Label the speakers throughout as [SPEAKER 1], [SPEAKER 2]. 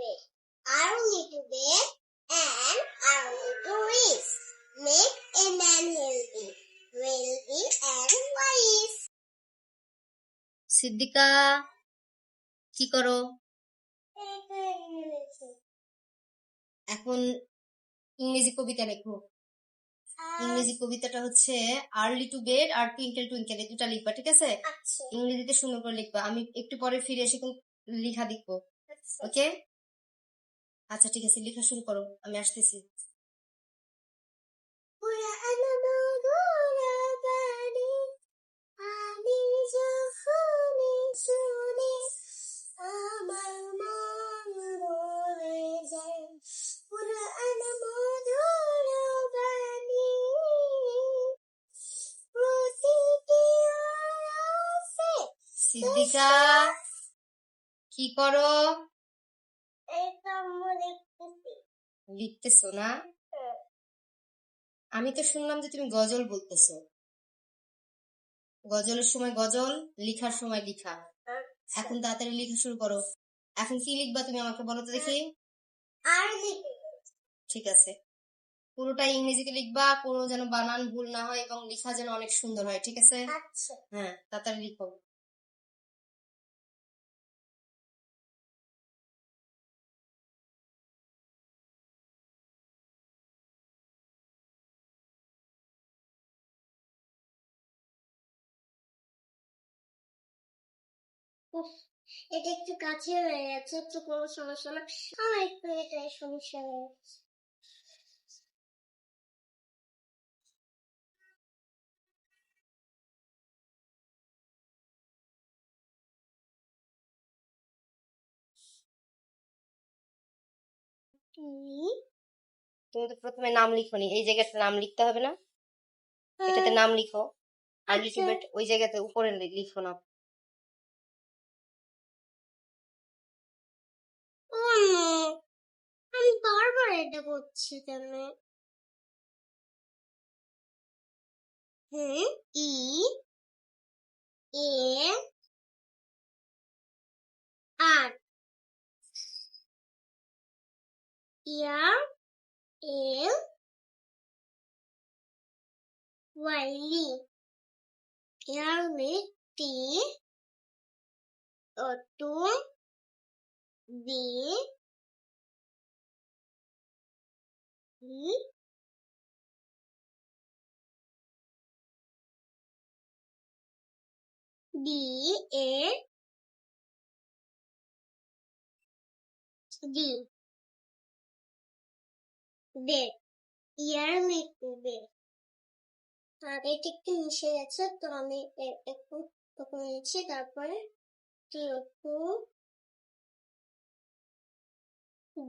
[SPEAKER 1] bed. R little bed and R little wrist. Make a man healthy, wealthy and wise.
[SPEAKER 2] Siddika কি করো? এখন ইংরেজি কবিতা লেখো। ইংরেজি কবিতাটা হচ্ছে আর্লি টু বেড আর টুইঙ্কেল টুইঙ্কেল এই দুটা লিখবা ঠিক আছে?
[SPEAKER 1] আচ্ছা।
[SPEAKER 2] ইংরেজিতে সুন্দর করে লিখবা। আমি একটু পরে ফিরে এসে লিখা
[SPEAKER 1] আচ্ছা।
[SPEAKER 2] ওকে আচ্ছা ঠিক আছে লেখা শুরু করো আমি আসতেছি।
[SPEAKER 1] পুরানো মধুরবাণী আমি
[SPEAKER 2] লিখতেছো না? আমি তো শুনলাম যে তুমি গজল বলতেছো। গজলের সময় গজল লিখার সময় লিখা। এখন তাড়াতাড়ি লেখা শুরু করো। এখন কি লিখবা তুমি আমাকে বলো তো দেখি।
[SPEAKER 1] আর
[SPEAKER 2] ঠিক আছে। পুরোটা ইংরেজিতে লিখবা কোনো যেন বানান ভুল না হয় এবং লিখা যেন অনেক সুন্দর হয় ঠিক আছে?
[SPEAKER 1] আচ্ছা।
[SPEAKER 2] হ্যাঁ তাড়াতাড়ি লিখো।
[SPEAKER 1] এটা একটু কাছে হয়ে গেছে একটু কোনো সমস্যা না আমার একটু এটাই সমস্যা হয়ে গেছে। তুমি?
[SPEAKER 2] তো প্রথমে নাম লিখোনি এই জায়গাতে নাম লিখতে হবে না? এটাতে নাম লিখো। আর
[SPEAKER 1] আচ্ছা।
[SPEAKER 2] ওই জায়গাতে উপরে লিখো না।
[SPEAKER 1] ও নো, আমি বারবার এটা করছি কেন? হুম E A R. Yeah L ওয়াইলি early T O E D A. D they. Year লিখবে আর এটা একটু মিশে গেছে? তো আমি একটু নিচ্ছি, তারপরে to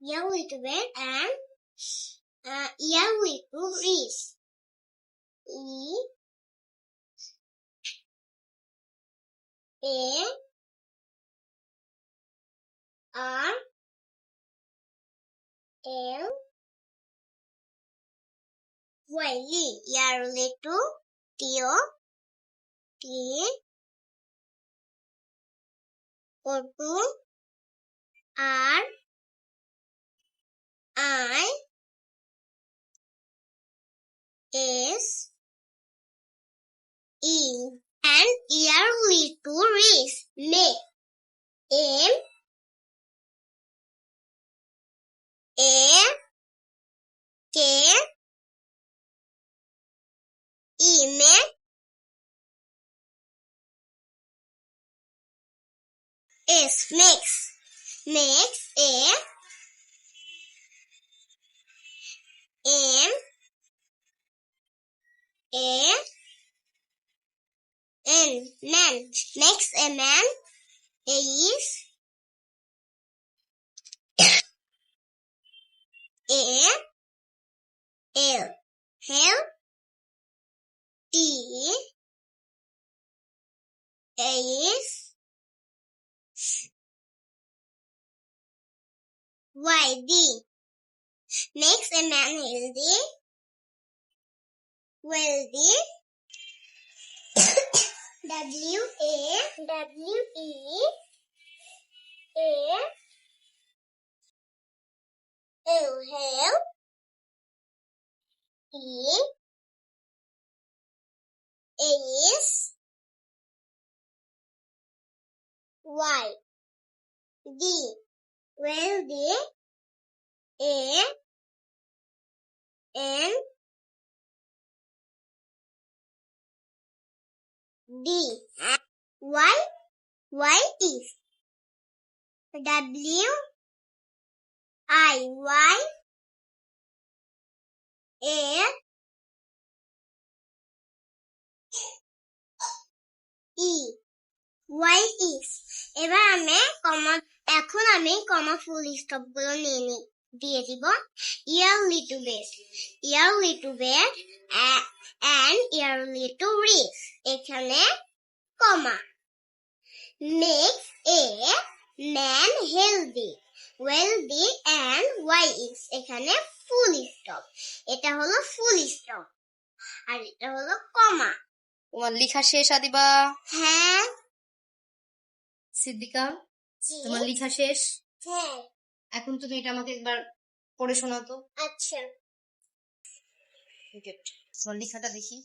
[SPEAKER 1] yellow little bit and uh, yellow little is E A R L Y yellow little T O T purple R I is E and early to reach me M A K E me is mix mix is M A N man makes a man is A L health T is Y D makes a man healthy, wealthy. W A W E A L help E is Y D. Wealthy A N D. Y Y is W, I, Y, A E. Y is. এবার আমি কমা এখন আমি কমা ফুল স্টপগুলো নিয়ে নি দিয়ে দিব early to bed early to bed and early to rise এখানে comma makes a man healthy wealthy and wise এখানে ফুল স্টপ এটা হলো ফুল স্টপ আর এটা হলো কমা
[SPEAKER 2] তোমার লেখা শেষ আদিবা।
[SPEAKER 1] হ্যাঁ।
[SPEAKER 2] সিদ্দিকা তোমার লেখা শেষ?
[SPEAKER 1] হ্যাঁ।
[SPEAKER 2] এখন তুমি এটা আমাকে একবার পড়ে শোনাও তো।
[SPEAKER 1] আচ্ছা।
[SPEAKER 2] সন্ধিক্ষাটা দেখি।